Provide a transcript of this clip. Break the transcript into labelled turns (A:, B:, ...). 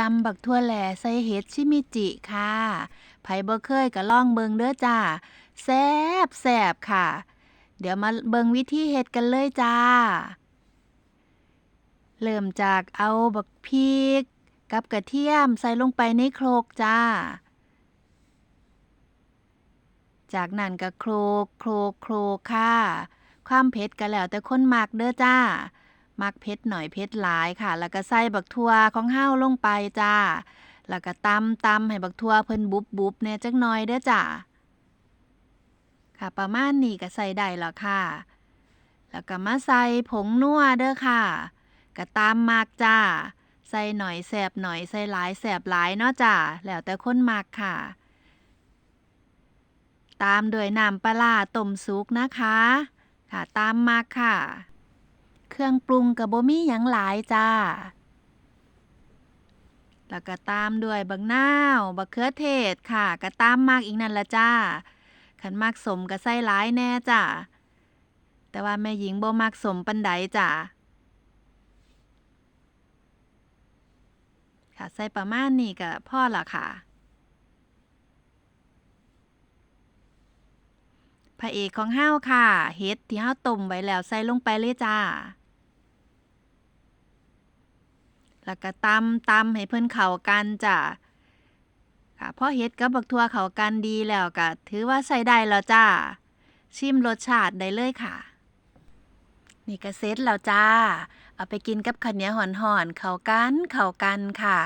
A: ตำบักทั่วแหล่ใส่เห็ดชิมิจิค่ะไผบ่เคยก็ล่องเบิงเด้อจ้าแซ่บแซ่บค่ะ เดี๋ยวมาเบิงวิธีเฮ็ดกันเลยจ้า เริ่มจากเอาบักพริก กับกระเทียมใส่ลงไปในโครกจ้า จากนั้นก็โครกโครกโครกค่ะ ความเผ็ดก็แล้วแต่คนมักเด้อจ้า มักเผ็ดหน่อยเผ็ดหลายค่ะ แล้วก็ใส่บักทั่วของเฮาวลงไปจ้า แล้วก็ตำตำให้บักทั่วเพิ่นบุบบุบเนี่ยจักหน่อยเด้อจ้าค่ะประมาณนี้ก็ใส่ได้แล้วค่ะ แล้วก็มาใส่ผงนัวเด้อค่ะก็ตามมักจ้า ใส่หน่อยแสบหน่อยใส่หลายแสบหลายเนาะจ้าแล้วแต่คนมักค่ะ ตามด้วยน้ำปลาต้มสุกนะคะ ค่ะตามมักค่ะ เครื่องปรุงกับบ่มีหยังหลายจ้า แล้วก็ตามด้วยบักนาวบักเขือเทศค่ะก็ตามมากอีกนั่นละจ้าขันมากสมก็ใส่หลายแน่จ้าแต่ว่าแม่หญิงบ่มักสมปันใดจ้าค่ะใส่ประมาณนี้ก็พ่อละค่ะพระเอกของเฮาวค่ะ เฮ็ดที่เฮาต้มไว้แล้วใส่ลงไปเลยจ้า แล้วก็ตำตำให้เพิ่นเข้ากันจ้ะค่ะพอเฮ็ดกับบักทั่วเข้ากันดีแล้วก็ถือว่าใส่ได้แล้วจ้า ชิมรสชาติได้เลยค่ะ นี่ก็เสร็จแล้วจ้า เอาไปกินกับข้าวเหนียวห่อนๆเข้ากันเข้ากันค่ะ